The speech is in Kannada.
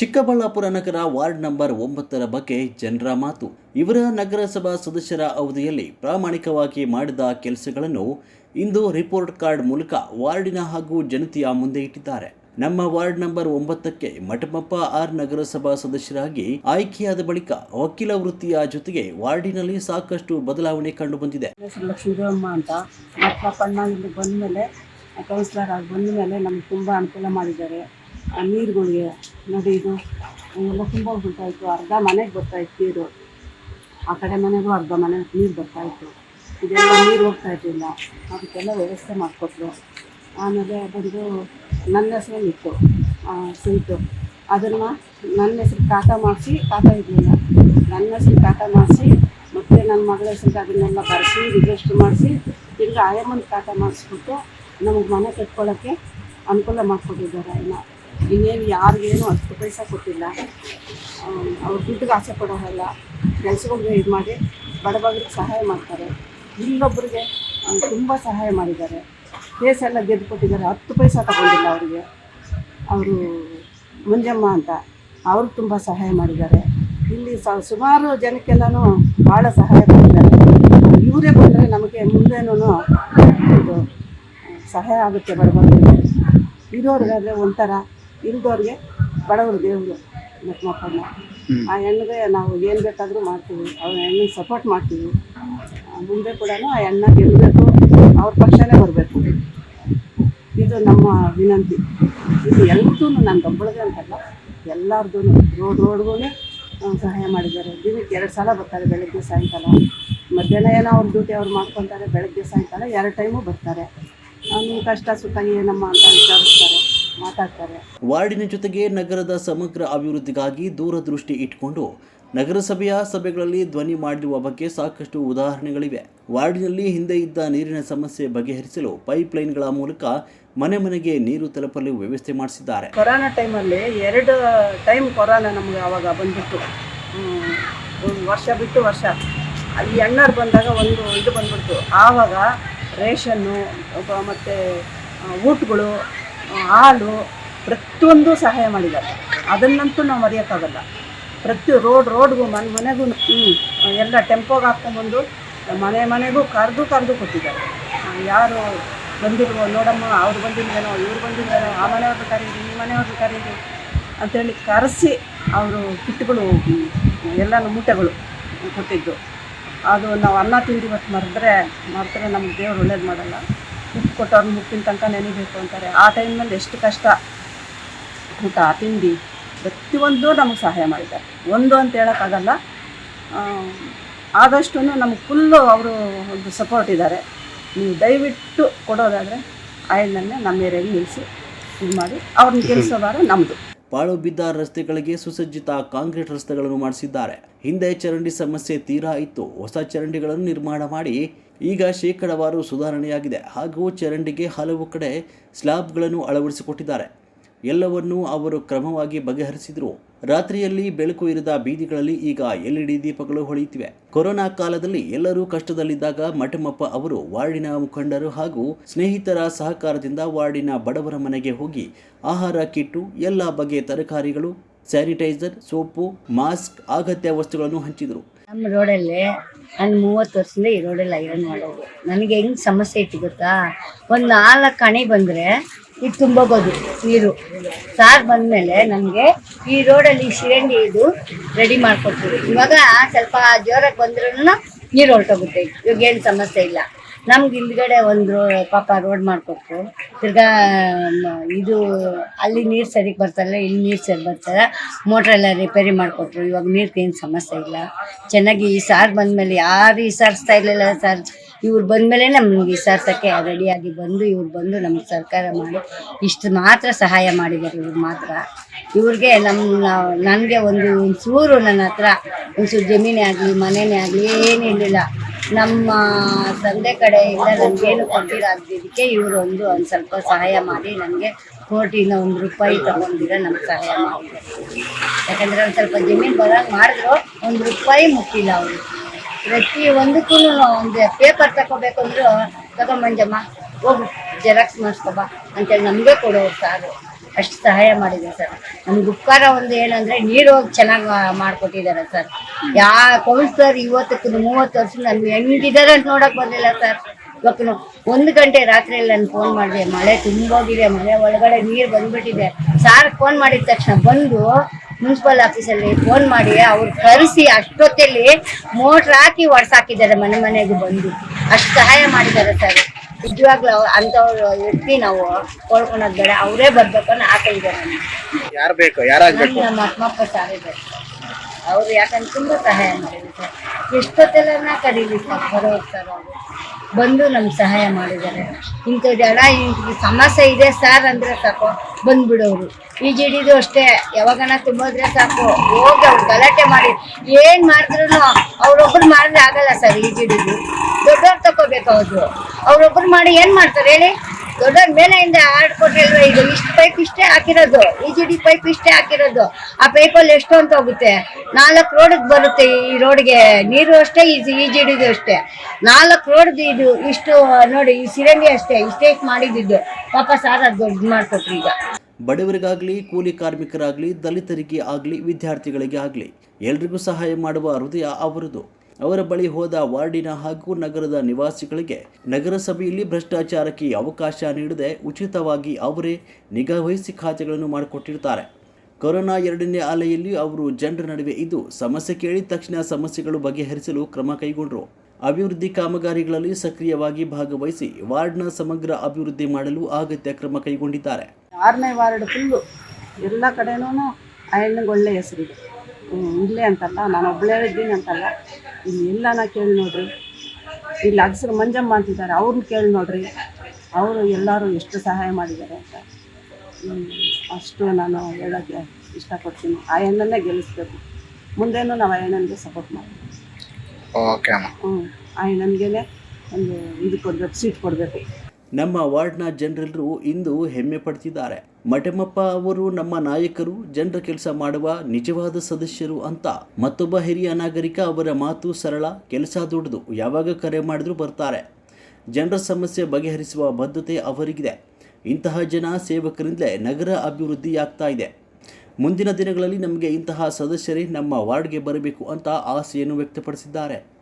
ಚಿಕ್ಕಬಳ್ಳಾಪುರ ನಗರ ವಾರ್ಡ್ ನಂಬರ್ ಒಂಬತ್ತರ ಬಗ್ಗೆ ಜನರ ಮಾತು. ಇವರ ನಗರಸಭಾ ಸದಸ್ಯರ ಅವಧಿಯಲ್ಲಿ ಪ್ರಾಮಾಣಿಕವಾಗಿ ಮಾಡಿದ ಕೆಲಸಗಳನ್ನು ಇಂದು ರಿಪೋರ್ಟ್ ಕಾರ್ಡ್ ಮೂಲಕ ವಾರ್ಡಿನ ಹಾಗೂ ಜನತೆಯ ಮುಂದೆ ಇಟ್ಟಿದ್ದಾರೆ. ನಮ್ಮ ವಾರ್ಡ್ ನಂಬರ್ ಒಂಬತ್ತಕ್ಕೆ ಮಠಮಪ್ಪ ಆರ್ ನಗರಸಭಾ ಸದಸ್ಯರಾಗಿ ಆಯ್ಕೆಯಾದ ಬಳಿಕ ವಕೀಲ ವೃತ್ತಿಯ ಜೊತೆಗೆ ವಾರ್ಡಿನಲ್ಲಿ ಸಾಕಷ್ಟು ಬದಲಾವಣೆ ಕಂಡು ಬಂದಿದೆ ಲಕ್ಷ್ಮೀರಮ್ಮ ಅಂತ ಮತ್ತು ಪಣ್ಣ ಬಂದ ಮೇಲೆ ಕೌನ್ಸಿಲರ್ ಆಗಿ ಬಂದಮೇಲೆ ನಮ್ಗೆ ತುಂಬ ಅನುಕೂಲ ಮಾಡಿದ್ದಾರೆ. ನೀರುಗಳಿಗೆ ನೋಡಿ ಇದು. ಎಲ್ಲ ತುಂಬ ಹೊಂಟಾಯಿತು ಅರ್ಧ ಮನೆಗೆ ಬರ್ತಾಯಿತ್ತು ನೀರು ಆ ಕಡೆ ಮನೆಗೂ ಅರ್ಧ ಮನೆ ನೀರು ಬರ್ತಾಯಿತ್ತು ಇದೆಲ್ಲ ನೀರು ಹೋಗ್ತಾ ಇರಲಿಲ್ಲ. ಅದಕ್ಕೆಲ್ಲ ವ್ಯವಸ್ಥೆ ಮಾಡಿಕೊಟ್ರು. ಆಮೇಲೆ ಬಂದು ನನ್ನ ಹೆಸರಲ್ಲಿತ್ತು ಸೀಟು. ಅದನ್ನು ನನ್ನ ಹೆಸರು ಕಾಟ ಮಾಡಿಸಿ ಕಾಟ ಇರಲಿಲ್ಲ. ನನ್ನ ಹೆಸ್ರು ಕಾಟ ಮಾಡಿಸಿ ಮತ್ತು ನನ್ನ ಮಗಳ ಹೆಸರು ಅದನ್ನೆಲ್ಲ ಬರೆಸಿ ರಿಜಿಸ್ಟ್ರ್ ಮಾಡಿಸಿ ತಿರ್ಗಿ ಆಯಮ್ಮನ ಕಾಟ ಮಾಡಿಸ್ಬಿಟ್ಟು ನಮಗೆ ಮನೆ ಕಟ್ಕೊಳ್ಳೋಕ್ಕೆ ಅನುಕೂಲ ಮಾಡಿಕೊಟ್ಟಿದ್ದಾರೆ ಇನ್ನು ಇನ್ನೇನು ಯಾರಿಗೇನು ಹತ್ತು ಪೈಸೆ ಕೊಟ್ಟಿಲ್ಲ. ಅವ್ರ ದುಡ್ಡಿಗೆ ಆಸೆ ಪಡೋಲ್ಲ ಕೆಲಸಗಳಿಗೆ ಇದು ಮಾಡಿ ಬಡಬಗ್ರಿಗೆ ಸಹಾಯ ಮಾಡ್ತಾರೆ. ಇಲ್ಲೊಬ್ಬರಿಗೆ ತುಂಬ ಸಹಾಯ ಮಾಡಿದ್ದಾರೆ. ಕೇಸ್ ಎಲ್ಲ ಗೆದ್ದು ಕೊಟ್ಟಿದ್ದಾರೆ, ಹತ್ತು ಪೈಸೆ ತಗೊಂಡಿಲ್ಲ ಅವರಿಗೆ. ಅವರು ಮುಂಜಮ್ಮ ಅಂತ, ಅವರು ತುಂಬ ಸಹಾಯ ಮಾಡಿದ್ದಾರೆ. ಇಲ್ಲಿ ಸ, ಸುಮಾರು ಜನಕ್ಕೆಲ್ಲನೂ ಭಾಳ ಸಹಾಯ ಮಾಡಿದ್ದಾರೆ. ಇವರೇ ಬಂದರೆ ನಮಗೆ ಮುಂದೇನೂ ಸಹಾಯ ಆಗುತ್ತೆ ಬಡಬಗ್ರಿಗೆ ಇರೋರಿಗಾದರೆ ಒಂಥರ ಇಲ್ದವ್ರಿಗೆ ಬಡವರು ದೇವರು ಮಕ್ಕಳನ್ನ ಆ ಹೆಣ್ಣಿಗೆ ನಾವು ಏನು ಬೇಕಾದರೂ ಮಾಡ್ತೀವಿ ಅವ್ರ ಹೆಣ್ಣಿಗೆ ಸಪೋರ್ಟ್ ಮಾಡ್ತೀವಿ. ಮುಂದೆ ಕೂಡ ಆ ಹೆಣ್ಣ ಗೆಲ್ಲಬೇಕು ಅವ್ರ ಪಕ್ಷನೇ ಬರಬೇಕು. ಇದು ನಮ್ಮ ವಿನಂತಿ. ಇದು ಎಲ್ರಿಗೂ ನಾನು ಗಂಬಳಗೆ ಅಂತಲ್ಲ ಎಲ್ಲಾರ್ದು ರೋಡ್ ರೋಡ್ಗೂ ಸಹಾಯ ಮಾಡಿದ್ದಾರೆ. ದಿನಕ್ಕೆ ಎರಡು ಸಲ ಬರ್ತಾರೆ ಬೆಳಗ್ಗೆ ಸಾಯಂಕಾಲ. ಮಧ್ಯಾಹ್ನ ಏನೋ ಅವ್ರ ಡ್ಯೂಟಿ ಅವ್ರು ಮಾಡ್ಕೊತಾರೆ ಬೆಳಗ್ಗೆ ಸಾಯಂಕಾಲ ಎರಡು ಟೈಮು ಬರ್ತಾರೆ. ನಿಮ್ಮ ಕಷ್ಟ ಸುಖ ಏನಮ್ಮ ಅಂತ ವಿಚಾರಿಸ್ತಾರೆ. ಮಾತಾಡ್ತಾರೆ. ವಾರ್ಡಿನ ಜೊತೆಗೆ ನಗರದ ಸಮಗ್ರ ಅಭಿವೃದ್ಧಿಗಾಗಿ ದೂರದೃಷ್ಟಿ ಇಟ್ಕೊಂಡು ನಗರಸಭೆಯ ಸಭೆಗಳಲ್ಲಿ ಧ್ವನಿ ಮಾಡಿರುವ ಬಗ್ಗೆ ಸಾಕಷ್ಟು ಉದಾಹರಣೆಗಳಿವೆ. ವಾರ್ಡಿನಲ್ಲಿ ಹಿಂದೆ ಇದ್ದ ನೀರಿನ ಸಮಸ್ಯೆ ಬಗೆಹರಿಸಲು ಪೈಪ್ ಲೈನ್ಗಳ ಮೂಲಕ ಮನೆ ಮನೆಗೆ ನೀರು ತಲುಪಲು ವ್ಯವಸ್ಥೆ ಮಾಡಿಸಿದ್ದಾರೆ. ಕೊರೋನಾ ಟೈಮಲ್ಲಿ ಎರಡು ಟೈಮ್ ಕೊರೋನಾ ನಮಗೆ ಆವಾಗ ಬಂದ್ಬಿಟ್ಟು ಒಂದು ವರ್ಷ ಬಿಟ್ಟು ವರ್ಷ. ಅಲ್ಲಿ ಎಣ್ಣರು ಬಂದಾಗ ಒಂದು ಇದು ಬಂದ್ಬಿಡ್ತು. ಆವಾಗ ರೇಷನ್ನು ಮತ್ತು ಊಟಗಳು ಹಾಲು ಪ್ರತಿಯೊಂದು ಸಹಾಯ ಮಾಡಿದ್ದಾರೆ. ಅದನ್ನಂತೂ ನಾವು ಮರೆಯೋಕ್ಕಾಗಲ್ಲ. ಪ್ರತಿ ರೋಡ್, ರೋಡ್ಗೂ ಮನೆ, ಮನೆಗೂ ಎಲ್ಲ ಟೆಂಪೋಗೆ ಹಾಕ್ಕೊಂಡ್ಬಂದು ಮನೆ, ಮನೆಗೂ ಕರೆದು ಕರೆದು ಕೊಟ್ಟಿದ್ದಾರೆ. ಯಾರು ಬಂದಿಲ್ವೋ ನೋಡಮ್ಮ, ಅವ್ರು ಬಂದಿದ್ದೇನೋ ಇವ್ರು ಬಂದಿಲ್ವೇನೋ, ಆ ಮನೆಯವ್ರದ್ದು ಕರೀರಿ ಈ ಮನೆಯವ್ರದ್ದು ಕರೀರಿ ಅಂತೇಳಿ ಕರೆಸಿ ಅವರು ಕಿಟ್ಗಳು ಎಲ್ಲ ಮೂಟೆಗಳು ಕೊಟ್ಟಿದ್ದು. ಅದು ನಾವು ಅನ್ನ ತಿಂಡಿ ಇವತ್ತು ಮರೆದ್ರೆ ಮರೆತರೆ ನಮ್ಗೆ ದೇವ್ರು ಒಳ್ಳೇದು ಮಾಡಲ್ಲ. ಕೊಟ್ಟವ್ರನ್ನ ಮುಟ್ಟಿನ ತನಕ ನೆನಿಬೇಕು ಅಂತಾರೆ. ಆ ಟೈಮ್ನಲ್ಲಿ ಎಷ್ಟು ಕಷ್ಟ. ಊಟ ತಿಂಡಿ ಪ್ರತಿಯೊಂದು ನಮಗೆ ಸಹಾಯ ಮಾಡಿದ್ದಾರೆ ಒಂದು ಅಂತ ಹೇಳೋಕ್ಕಾಗಲ್ಲ ಆದಷ್ಟು ನಮಗೆ ಫುಲ್ಲು ಅವರು ಒಂದು ಸಪೋರ್ಟ್ ಇದ್ದಾರೆ ನೀವು ದಯವಿಟ್ಟು ಕೊಡೋದಾದರೆ ಆಯಿಲ್ನನ್ನೇ ನಮ್ಮ ಏರಿಯಾಗೆ ನಿಲ್ಲಿಸಿ ಇದು ಮಾಡಿ. ಅವ್ರನ್ನ ಗೆಲ್ಲಿಸೋ ಭಾರ ನಮ್ಮದು ಪಾಳು ಬಿದ್ದ ರಸ್ತೆಗಳಿಗೆ ಸುಸಜ್ಜಿತ ಕಾಂಕ್ರೀಟ್ ರಸ್ತೆಗಳನ್ನು ಮಾಡಿಸಿದ್ದಾರೆ. ಹಿಂದೆ ಚರಂಡಿ ಸಮಸ್ಯೆ ತೀರಾ ಇತ್ತು. ಹೊಸ ಚರಂಡಿಗಳನ್ನು ನಿರ್ಮಾಣ ಮಾಡಿ ಈಗ ಶೇಕಡವಾರು ಸುಧಾರಣೆಯಾಗಿದೆ. ಹಾಗೂ ಚರಂಡಿಗೆ ಹಲವು ಕಡೆ ಸ್ಲಾಬ್ಗಳನ್ನು ಅಳವಡಿಸಿಕೊಟ್ಟಿದ್ದಾರೆ. ಎಲ್ಲವನ್ನೂ ಅವರು ಕ್ರಮವಾಗಿ ಬಗೆಹರಿಸಿದರು. ರಾತ್ರಿಯಲ್ಲಿ ಬೆಳಕು ಇರದ ಬೀದಿಗಳಲ್ಲಿ ಈಗ ಎಲ್ಇಡಿ ದೀಪಗಳು ಹೊಳೆಯುತ್ತಿವೆ. ಕೊರೋನಾ ಕಾಲದಲ್ಲಿ ಎಲ್ಲರೂ ಕಷ್ಟದಲ್ಲಿದ್ದಾಗ ಮಠಮಪ್ಪ ಅವರು ವಾರ್ಡಿನ ಮುಖಂಡರು ಹಾಗೂ ಸ್ನೇಹಿತರ ಸಹಕಾರದಿಂದ ವಾರ್ಡಿನ ಬಡವರ ಮನೆಗೆ ಹೋಗಿ ಆಹಾರ, ಕಿಟ್ಟು, ಎಲ್ಲ ಬಗೆಯ ತರಕಾರಿಗಳು, ಸ್ಯಾನಿಟೈಸರ್, ಸೋಪು, ಮಾಸ್ಕ್, ಅಗತ್ಯ ವಸ್ತುಗಳನ್ನು ಹಂಚಿದರು. ನಮ್ಮ ರೋಡಲ್ಲಿ ನಾನು ಮೂವತ್ತು ವರ್ಷದಿಂದ ಈ ರೋಡಲ್ಲಿ ಐರನ್ ಮಾಡೋದು. ನನಗೆ ಹೆಂಗೆ ಸಮಸ್ಯೆ ಇತ್ತು ಗೊತ್ತಾ? ಒಂದು ನಾಲ್ಕು ಹಣೆ ಬಂದರೆ ಇದು ತುಂಬೋಗೋದು ನೀರು. ಸಾರು ಬಂದಮೇಲೆ ನನಗೆ ಈ ರೋಡಲ್ಲಿ ಶಿರಂಡಿ ಇದು ರೆಡಿ ಮಾಡ್ಕೊಡ್ತೀವಿ. ಇವಾಗ ಸ್ವಲ್ಪ ಜೋರಾಗಿ ಬಂದ್ರೂ ನೀರು ಹೊರಟೋಗುತ್ತೆ. ಇವಾಗ ಏನು ಸಮಸ್ಯೆ ಇಲ್ಲ. ನಮ್ಗೆ ಹಿಂದ್ಗಡೆ ಒಂದು ಪಾಪ ರೋಡ್ ಮಾಡಿಕೊಟ್ರು. ತಿರ್ಗಾ ಇದು ಅಲ್ಲಿ ನೀರು ಸರಿಗೆ ಬರ್ತಾರಲ್ಲ ಇಲ್ಲಿ ನೀರು ಸರಿ ಬರ್ತಾರ ಮೋಟ್ರೆಲ್ಲ ರಿಪೇರಿ ಮಾಡಿಕೊಟ್ರು. ಇವಾಗ ನೀರ್ಗೆ ಏನು ಸಮಸ್ಯೆ ಇಲ್ಲ. ಚೆನ್ನಾಗಿ ಈ ಸಾರು ಬಂದಮೇಲೆ ಯಾರು ಈ ಸಾರಿಸ್ತಾ ಇರಲಿಲ್ಲ ಸರ್ ಇವ್ರು ಬಂದಮೇಲೆ ನಮ್ಗೆ ಈ ಸಾರ್ಸೋಕ್ಕೆ ರೆಡಿಯಾಗಿ ಬಂದು ಇವ್ರು ಬಂದು ನಮ್ಗೆ ಸರ್ಕಾರ ಮಾಡಿ ಇಷ್ಟು ಮಾತ್ರ ಸಹಾಯ ಮಾಡಿದ್ದಾರೆ ಇವ್ರು ಮಾತ್ರ. ಇವ್ರಿಗೆ ನಮ್ಮ ನನಗೆ ಒಂದು ಒಂಚೂರು ನನ್ನ ಹತ್ರ, ಒಂಚೂರು ಜಮೀನೇ ಆಗಲಿ ಮನೆಯೇ ಆಗಲಿ ಏನೂ ಇರಲಿಲ್ಲ. ನಮ್ಮ ತಂದೆ ಕಡೆಯಿಂದ ನನಗೇನು ಕೊಟ್ಟಿರಾಗದಿದ್ದಕ್ಕೆ ಇವರು ಒಂದು ಒಂದು ಸ್ವಲ್ಪ ಸಹಾಯ ಮಾಡಿ ನನಗೆ ಕೋಟಿನ ಒಂದು ರೂಪಾಯಿ ತಗೊಂಡಿರ ನಮ್ಗೆ ಸಹಾಯ ಮಾಡಿದ್ದಾರೆ ಯಾಕಂದರೆ ಒಂದು ಸ್ವಲ್ಪ ಜಮೀನು ಬರೋಂಗೆ ಮಾಡಿದ್ರು, ಒಂದು ರೂಪಾಯಿ ಮುಟ್ಟಿಲ್ಲ ಅವರು. ಪ್ರತಿ ಒಂದಕ್ಕೂ ಒಂದು ಪೇಪರ್ ತಗೋಬೇಕಂದ್ರು ತಗೊಂಬಂಜಮ್ಮ ಹೋಗು ಜೆರಾಕ್ಸ್ ಮಾಡಿಸ್ಕೊಬಾ ಅಂತೇಳಿ ನಮಗೆ ಕೊಡೋರು ಸಾರು. ಅಷ್ಟು ಸಹಾಯ ಮಾಡಿದೆ ಸರ್. ನಮ್ಗೆ ಉಪಕಾರ ಒಂದು ಏನಂದ್ರೆ ನೀರು ಚೆನ್ನಾಗಿ ಮಾಡಿಕೊಟ್ಟಿದ್ದಾರೆ ಸರ್. ಯಾ ಕೌನ್ಸಿಲರ್ ಇವತ್ತಕ್ಕೆ ಮೂವತ್ತು ವರ್ಷ ನಮ್ಗೆ ಹೆಂಗಿದ್ದಾರೆ ಅಂತ ನೋಡಕ್ ಬಂದಿಲ್ಲ ಸರ್. ಇವತ್ತು ಒಂದು ಗಂಟೆ ರಾತ್ರಿಯಲ್ಲಿ ನಾನು ಫೋನ್ ಮಾಡಿದೆ, ಮಳೆ ತುಂಬೋಗಿದೆ ಮನೆ ಒಳಗಡೆ ನೀರು ಬಂದ್ಬಿಟ್ಟಿದೆ. ಸಾರ್ ಫೋನ್ ಮಾಡಿದ ತಕ್ಷಣ ಬಂದು ಮುನ್ಸಿಪಲ್ ಆಫೀಸಲ್ಲಿ ಫೋನ್ ಮಾಡಿ ಅವ್ರು ಕರೆಸಿ ಅಷ್ಟೊತ್ತಲ್ಲಿ ಮೋಟ್ರ್ ಹಾಕಿ ಹೊಡ್ಸಾಕಿದ್ದಾರೆ ಮನೆ ಮನೆಗೆ ಬಂದು. ಅಷ್ಟು ಸಹಾಯ ಮಾಡಿದ್ದಾರೆ ಸರ್. ನಿಜವಾಗ್ಲೂ ಅವ್ರು ಅಂಥವ್ರು ವ್ಯಕ್ತಿ ನಾವು ಕೊಳ್ಕೊಳೋದು ಬೇಡ. ಅವರೇ ಬರ್ಬೇಕು ಅನ್ನೋ ಆಸೆ ಇದೆ ನನಗೆ ಯಾರು ಬೇಕು? ಯಾರಾಗ್ಬೇಕು? ನಮ್ಮ ಆತ್ಮಪ್ಪ ಸಾರಿ ಬೇಕು ಅವ್ರು ಯಾಕಂದ್ರೆ ತುಂಬ ಸಹಾಯ ಮಾಡಿದ್ರು ಸರ್ ಎಷ್ಟೊತ್ತೆಲ್ಲ ಕರೀಲಿ ಸರ್? ಬರೋರು ಸರ್ ಅವರು. ಬಂದು ನಮ್ಗೆ ಸಹಾಯ ಮಾಡಿದ್ದಾರೆ. ಇಂಥದ್ದೆಲ್ಲ ಇಂಥ ಸಮಸ್ಯೆ ಇದೆ ಸರ್ ಅಂದರೆ ಸಾಕು, ಬಂದ್ಬಿಡೋರು. ಈ ಜಿಡಿದು ಅಷ್ಟೇ, ಯಾವಾಗನ ತುಂಬಿದ್ರೆ ಸಾಕು. ಹೋಗಿ ಅವ್ರು ಗಲಾಟೆ ಮಾಡಿ, ಏನು ಮಾಡಿದ್ರು ಅವ್ರೊಬ್ರು ಮಾಡಿದ್ರೆ ಆಗಲ್ಲ ಸರ್ ಈ ಜಿಡಿದು ದೊಡ್ಡವ್ರು ತಗೋಬೇಕು ಅವ್ರು ಅವ್ರೊಬ್ರು ಮಾಡಿ ಏನು ಮಾಡ್ತಾರೆ ಹೇಳಿ? ದೊಡ್ಡವ್ರ ಮೇಲೆಯಿಂದ ಆಡ್ಕೊಟ್ಟಿಲ್ವ ಇದು ಇಷ್ಟು ಪೈಪ್ ಇಷ್ಟೇ ಹಾಕಿರೋದು. ಇ ಜಿ ಡಿ ಪೈಪ್ ಇಷ್ಟೇ ಹಾಕಿರೋದು. ಆ ಪೈಪಲ್ಲಿ ಎಷ್ಟು ಅಂತ ಹೋಗುತ್ತೆ? ನಾಲ್ಕು ರೋಡಿಗೆ ಬರುತ್ತೆ ಈ ರೋಡ್ಗೆ ನೀರು ಅಷ್ಟೇ ಈ ಈ ಜಿ ಡಿದು ಅಷ್ಟೇ. ನಾಲ್ಕು ರೋಡ್ದು ಇದು ಇಷ್ಟು, ನೋಡಿ, ಈ ಸಿರಂಗಿ ಅಷ್ಟೇ. ಇಷ್ಟೇ ಮಾಡಿದ್ದು. ಪಾಪ ಸಾರ್ ಅದು ಇದು ಮಾಡ್ಕೊಟ್ರು ಈಗ. ಬಡವರಿಗಾಗಲಿ, ಕೂಲಿ ಕಾರ್ಮಿಕರಾಗಲಿ, ದಲಿತರಿಗೆ ಆಗಲಿ, ವಿದ್ಯಾರ್ಥಿಗಳಿಗೆ ಆಗಲಿ, ಎಲ್ರಿಗೂ ಸಹಾಯ ಮಾಡುವ ಹೃದಯ ಅವರದು? ಅವರ ಬಳಿ ಹೋದ ವಾರ್ಡಿನ ಹಾಗೂ ನಗರದ ನಿವಾಸಿಗಳಿಗೆ ನಗರಸಭೆಯಲ್ಲಿ ಭ್ರಷ್ಟಾಚಾರಕ್ಕೆ ಅವಕಾಶ ನೀಡದೆ ಉಚಿತವಾಗಿ ಅವರೇ ನಿಗಾ ವಹಿಸಿ ಖಾತೆಗಳನ್ನು ಮಾಡಿಕೊಟ್ಟಿರ್ತಾರೆ ಕೊರೋನಾ ಎರಡನೇ ಅಲೆಯಲ್ಲಿ ಅವರು ಜನರ ನಡುವೆ ಇದ್ದು, ಸಮಸ್ಯೆ ಕೇಳಿದ ತಕ್ಷಣ ಸಮಸ್ಯೆಗಳು ಬಗೆಹರಿಸಲು ಕ್ರಮ ಕೈಗೊಂಡರು. ಅಭಿವೃದ್ಧಿ ಕಾಮಗಾರಿಗಳಲ್ಲಿ ಸಕ್ರಿಯವಾಗಿ ಭಾಗವಹಿಸಿ ವಾರ್ಡ್ನ ಸಮಗ್ರ ಅಭಿವೃದ್ಧಿ ಮಾಡಲು ಅಗತ್ಯ ಕ್ರಮ ಕೈಗೊಂಡಿದ್ದಾರೆ. ಆರನೇ ವಾರ್ಡ್ ಫುಲ್ಲು ಎಲ್ಲ ಕಡೆನೂ ಹೆಣ್ಣಿಗೆ ಹೆಸರಿದೆ. ಇಲ್ಲೇ ಅಂತಲ್ಲ ನಾನು ಒಬ್ಬಳೇ ಇದ್ದೀನಿ ಅಂತಲ್ಲ. ಇಲ್ಲಿ ಎಲ್ಲನ ಕೇಳಿ ನೋಡ್ರಿ. ಇಲ್ಲಿ ಅಗಸರು ಮಂಜಮ್ಮ ಅಂತಿದ್ದಾರೆ ಅವ್ರನ್ನ ಕೇಳಿ ನೋಡ್ರಿ. ಅವರು ಎಲ್ಲರೂ ಎಷ್ಟು ಸಹಾಯ ಮಾಡಿದ್ದಾರೆ ಅಂತ. ಅಷ್ಟು ನಾನು ಹೇಳೋಕ್ಕೆ ಇಷ್ಟಪಡ್ತೀನಿ. ಆ ಹೆಣ್ಣನ್ನೇ ಗೆಲ್ಲಿಸ್ಬೇಕು. ಮುಂದೇನು ನಾವು ಆ ಹೆಣ್ಣನಿಗೆ ಸಪೋರ್ಟ್ ಮಾಡ್ತೀವಿ ಓಕೆ ಅಮ್ಮ. ಹ್ಞೂ ಆ ಹೆಣ್ಣನಿಗೆ ಒಂದು ಇದು ಕೊಡಬೇಕು ಸೀಟ್ ಕೊಡಬೇಕು. ನಮ್ಮ ವಾರ್ಡ್ನ ಜನರೆಲ್ಲರೂ ಇಂದು ಹೆಮ್ಮೆ ಪಡ್ತಿದ್ದಾರೆ. ಮಠಮಪ್ಪ ಅವರು ನಮ್ಮ ನಾಯಕರು, ಜನರ ಕೆಲಸ ಮಾಡುವ ನಿಜವಾದ ಸದಸ್ಯರು ಅಂತ. ಮತ್ತೊಬ್ಬ ಹಿರಿಯ ನಾಗರಿಕ ಅವರ ಮಾತು ಸರಳ, ಕೆಲಸ ದುಡಿದು ಯಾವಾಗ ಕರೆ ಮಾಡಿದ್ರು ಬರ್ತಾರೆ. ಜನರ ಸಮಸ್ಯೆ ಬಗೆಹರಿಸುವ ಬದ್ಧತೆ ಅವರಿಗಿದೆ. ಇಂತಹ ಜನ ಸೇವಕರಿಂದಲೇ ನಗರ ಅಭಿವೃದ್ಧಿಯಾಗ್ತಾ ಇದೆ. ಮುಂದಿನ ದಿನಗಳಲ್ಲಿ ನಮಗೆ ಇಂತಹ ಸದಸ್ಯರೇ ನಮ್ಮ ವಾರ್ಡ್ಗೆ ಬರಬೇಕು ಅಂತ ಆಸೆಯನ್ನು ವ್ಯಕ್ತಪಡಿಸಿದ್ದಾರೆ.